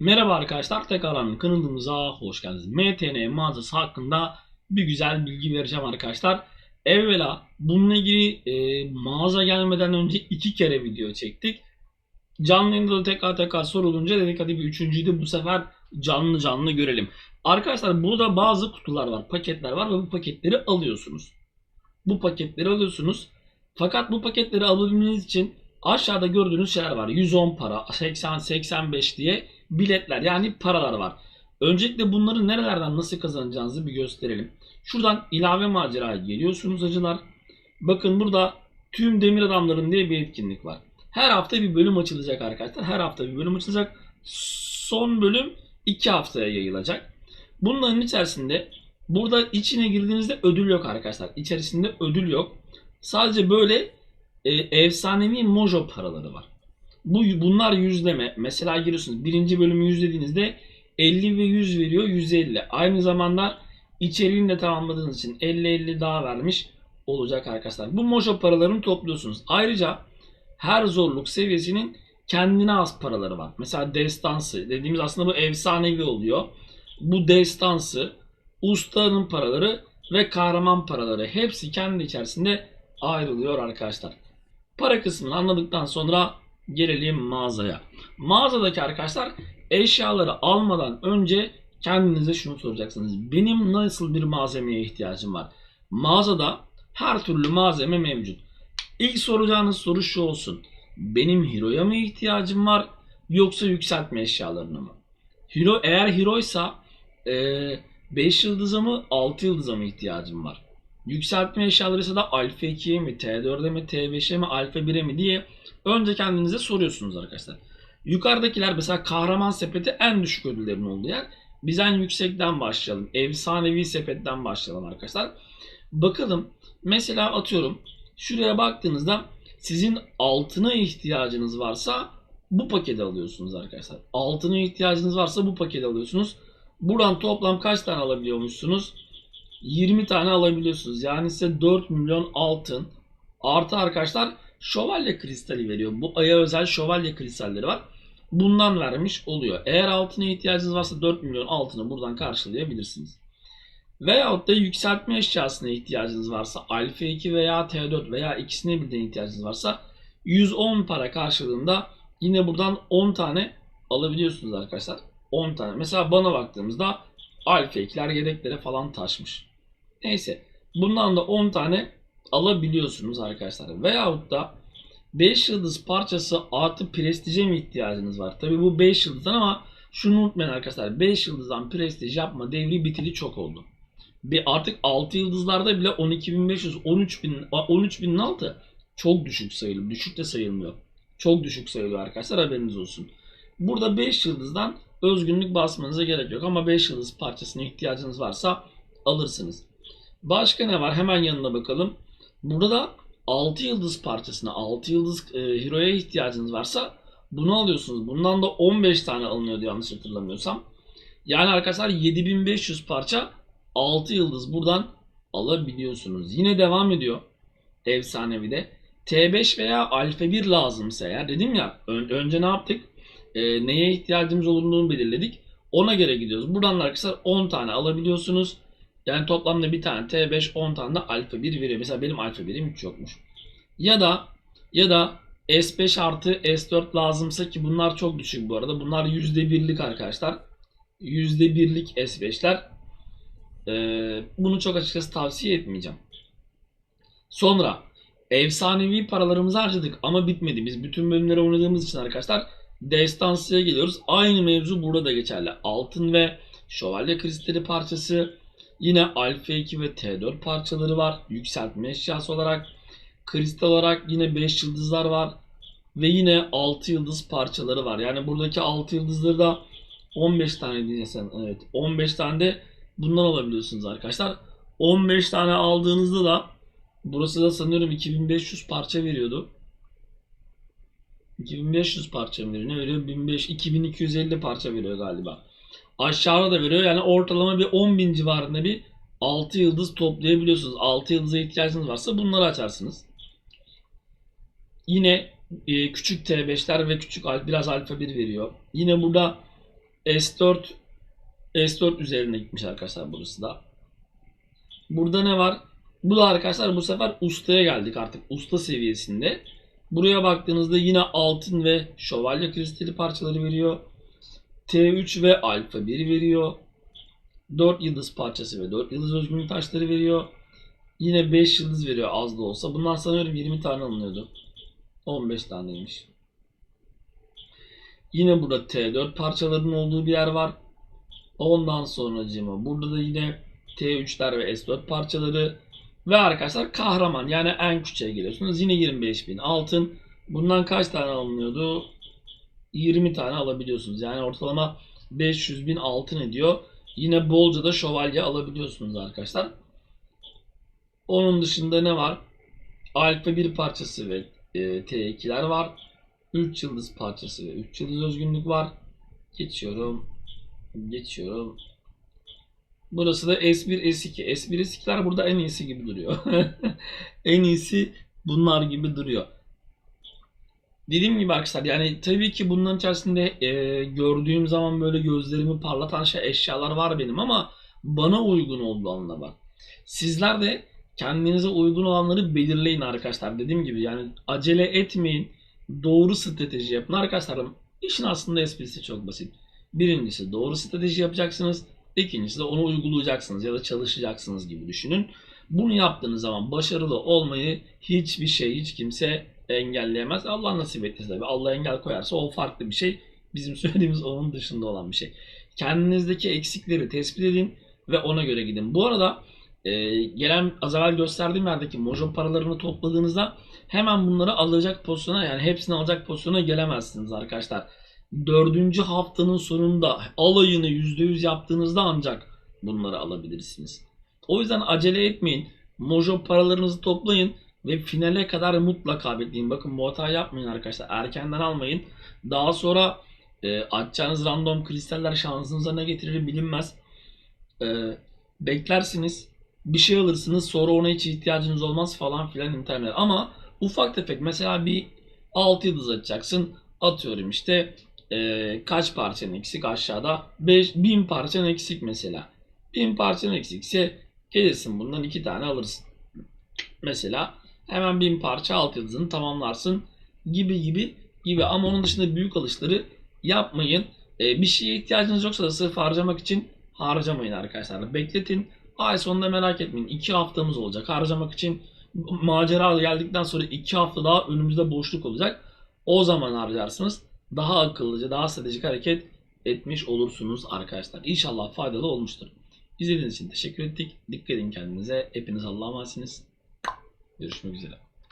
Merhaba arkadaşlar, tekrardan kanalımıza hoş geldiniz. MTN mağazası hakkında bir güzel bilgi vereceğim arkadaşlar. Evvela bununla ilgili e, mağaza gelmeden önce iki kere video çektik. Canlı yayında da tekrar tekrar sorulunca dedik hadi bir üçüncüyü de bu sefer canlı canlı görelim. Arkadaşlar burada bazı kutular var, paketler var ve bu paketleri alıyorsunuz. Bu paketleri alıyorsunuz. Fakat bu paketleri alabilmeniz için aşağıda gördüğünüz şeyler var. 110 para, 80, 85 diye biletler yani paralar var. Öncelikle bunları nerelerden nasıl kazanacağınızı bir gösterelim. Şuradan ilave maceraya geliyorsunuz acılar. Bakın burada tüm demir adamların diye bir etkinlik var. Her hafta bir bölüm açılacak arkadaşlar. Her hafta bir bölüm açılacak. Son bölüm 2 haftaya yayılacak. Bunların içerisinde burada içine girdiğinizde ödül yok arkadaşlar. İçerisinde ödül yok. Sadece böyle e, efsanevi mojo paraları var. Bu bunlar yüzleme. Mesela giriyorsunuz birinci bölümü yüzlediğinizde 50 ve 100 veriyor 150. Aynı zamanda içeriğini de tamamladığınız için 50-50 daha vermiş olacak arkadaşlar. Bu mojo paralarını topluyorsunuz. Ayrıca her zorluk seviyesinin kendine az paraları var. Mesela destansı dediğimiz aslında bu efsanevi oluyor. Bu destansı, ustanın paraları ve kahraman paraları hepsi kendi içerisinde ayrılıyor arkadaşlar. Para kısmını anladıktan sonra gelelim mağazaya. Mağazadaki arkadaşlar eşyaları almadan önce kendinize şunu soracaksınız. Benim nasıl bir malzemeye ihtiyacım var? Mağazada her türlü malzeme mevcut. İlk soracağınız soru şu olsun. Benim hero'ya mı ihtiyacım var yoksa yükseltme eşyalarına mı? Hero eğer hero'ysa 5 yıldıza mı 6 yıldıza mı ihtiyacım var? Yükseltme eşyaları ise da alfa 2'ye mi, T4'e mi, T5'e mi, alfa 1'e mi diye önce kendinize soruyorsunuz arkadaşlar. Yukarıdakiler mesela kahraman sepeti en düşük ödüllerin olduğu yer. Biz en yüksekten başlayalım. Efsanevi sepetten başlayalım arkadaşlar. Bakalım mesela atıyorum şuraya baktığınızda sizin altına ihtiyacınız varsa bu paketi alıyorsunuz arkadaşlar. Altına ihtiyacınız varsa bu paketi alıyorsunuz. Buradan toplam kaç tane alabiliyormuşsunuz? 20 tane alabiliyorsunuz. Yani size 4 milyon altın artı arkadaşlar şövalye kristali veriyor. Bu aya özel şövalye kristalleri var. Bundan vermiş oluyor. Eğer altına ihtiyacınız varsa 4 milyon altını buradan karşılayabilirsiniz. Veyahut da yükseltme eşyasına ihtiyacınız varsa alfa 2 veya T4 veya ikisine birden ihtiyacınız varsa 110 para karşılığında yine buradan 10 tane alabiliyorsunuz arkadaşlar. 10 tane. Mesela bana baktığımızda alfa 2'ler yedeklere falan taşmış. Neyse. Bundan da 10 tane alabiliyorsunuz arkadaşlar. Veyahut da 5 yıldız parçası artı prestije mi ihtiyacınız var? Tabi bu 5 yıldızdan ama şunu unutmayın arkadaşlar. 5 yıldızdan prestij yapma devri bitili çok oldu. Bir artık 6 yıldızlarda bile 12.500, 13.000, 13.000'in altı çok düşük sayılıyor. Düşük de sayılmıyor. Çok düşük sayılıyor arkadaşlar haberiniz olsun. Burada 5 yıldızdan özgünlük basmanıza gerek yok ama 5 yıldız parçasına ihtiyacınız varsa alırsınız. Başka ne var? Hemen yanına bakalım. Burada da 6 yıldız parçasına, 6 yıldız e, hero'ya ihtiyacınız varsa bunu alıyorsunuz. Bundan da 15 tane alınıyordu yanlış hatırlamıyorsam. Yani arkadaşlar 7500 parça 6 yıldız buradan alabiliyorsunuz. Yine devam ediyor efsanevi de. T5 veya alfa 1 lazımsa eğer dedim ya ön, önce ne yaptık? E, neye ihtiyacımız olduğunu belirledik. Ona göre gidiyoruz. Buradan da arkadaşlar 10 tane alabiliyorsunuz. Yani toplamda bir tane T5 10 tane de alfa 1 veriyor. Mesela benim alfa 1'im hiç yokmuş. Ya da ya da S5 artı S4 lazımsa ki bunlar çok düşük bu arada. Bunlar %1'lik arkadaşlar. %1'lik S5'ler. Ee, bunu çok açıkçası tavsiye etmeyeceğim. Sonra efsanevi paralarımızı harcadık ama bitmedi. Biz bütün bölümleri oynadığımız için arkadaşlar destansıya geliyoruz. Aynı mevzu burada da geçerli. Altın ve şövalye kristali parçası Yine alfa 2 ve T4 parçaları var. Yükseltme eşyası olarak. Kristal olarak yine 5 yıldızlar var. Ve yine 6 yıldız parçaları var. Yani buradaki 6 yıldızları da 15 tane diyeceksen evet 15 tane de bundan alabiliyorsunuz arkadaşlar. 15 tane aldığınızda da burası da sanıyorum 2500 parça veriyordu. 2500 parça mı veriyor? Ne veriyor? 1500, 2250 parça veriyor galiba. Aşağıda da veriyor. Yani ortalama bir 10.000 civarında bir 6 yıldız toplayabiliyorsunuz. 6 yıldıza ihtiyacınız varsa bunları açarsınız. Yine e, küçük T5'ler ve küçük biraz alfa 1 veriyor. Yine burada S4 S4 üzerine gitmiş arkadaşlar burası da. Burada ne var? Bu da arkadaşlar bu sefer ustaya geldik artık usta seviyesinde. Buraya baktığınızda yine altın ve şövalye kristali parçaları veriyor. T3 ve alfa 1 veriyor. 4 yıldız parçası ve 4 yıldız özgünlük taşları veriyor. Yine 5 yıldız veriyor az da olsa. Bundan sanıyorum 20 tane alınıyordu. 15 taneymiş. Yine burada T4 parçalarının olduğu bir yer var. Ondan sonra burada da yine T3'ler ve S4 parçaları ve arkadaşlar kahraman yani en küçüğe geliyorsunuz. Yine 25.000 altın. Bundan kaç tane alınıyordu? 20 tane alabiliyorsunuz. Yani ortalama 500.000 altın ediyor. Yine bolca da şövalye alabiliyorsunuz arkadaşlar. Onun dışında ne var? Alfa 1 parçası ve e, T2'ler var. 3 yıldız parçası ve 3 yıldız özgünlük var. Geçiyorum. Geçiyorum. Burası da S1, S2. S1, S2'ler burada en iyisi gibi duruyor. en iyisi bunlar gibi duruyor. Dediğim gibi arkadaşlar yani tabii ki bunların içerisinde e, gördüğüm zaman böyle gözlerimi parlatan şey eşyalar var benim ama bana uygun anlamda var. Sizler de kendinize uygun olanları belirleyin arkadaşlar. Dediğim gibi yani acele etmeyin. Doğru strateji yapın arkadaşlar. İşin aslında esprisi çok basit. Birincisi doğru strateji yapacaksınız. İkincisi de onu uygulayacaksınız ya da çalışacaksınız gibi düşünün. Bunu yaptığınız zaman başarılı olmayı hiçbir şey, hiç kimse engelleyemez. Allah nasip ettirse tabii. Allah engel koyarsa o farklı bir şey. Bizim söylediğimiz onun dışında olan bir şey. Kendinizdeki eksikleri tespit edin ve ona göre gidin. Bu arada e, gelen az evvel gösterdiğim yerdeki mojo paralarını topladığınızda hemen bunları alacak pozisyona yani hepsini alacak pozisyona gelemezsiniz arkadaşlar. Dördüncü haftanın sonunda alayını %100 yaptığınızda ancak bunları alabilirsiniz. O yüzden acele etmeyin. Mojo paralarınızı toplayın ve finale kadar mutlaka bekleyin. Bakın bu hatayı yapmayın arkadaşlar. Erkenden almayın. Daha sonra e, açacağınız random kristaller şansınıza ne getirir bilinmez. E, beklersiniz. Bir şey alırsınız sonra ona hiç ihtiyacınız olmaz falan filan internet. Ama ufak tefek mesela bir 6 yıldız açacaksın. Atıyorum işte e, kaç parçan eksik aşağıda? 5, 1000 parçan eksik mesela. 1000 parçan eksikse gelirsin bundan 2 tane alırsın. Mesela hemen 1000 parça alt yıldızını tamamlarsın gibi gibi gibi ama onun dışında büyük alışları yapmayın. E, bir şeye ihtiyacınız yoksa da sırf harcamak için harcamayın arkadaşlar. Bekletin. Ay sonunda merak etmeyin. 2 haftamız olacak. Harcamak için macera geldikten sonra 2 hafta daha önümüzde boşluk olacak. O zaman harcarsınız. Daha akıllıca, daha stratejik hareket etmiş olursunuz arkadaşlar. İnşallah faydalı olmuştur. İzlediğiniz için teşekkür ettik. Dikkat edin kendinize. Hepiniz Allah'a emanetsiniz. Görüşmek üzere.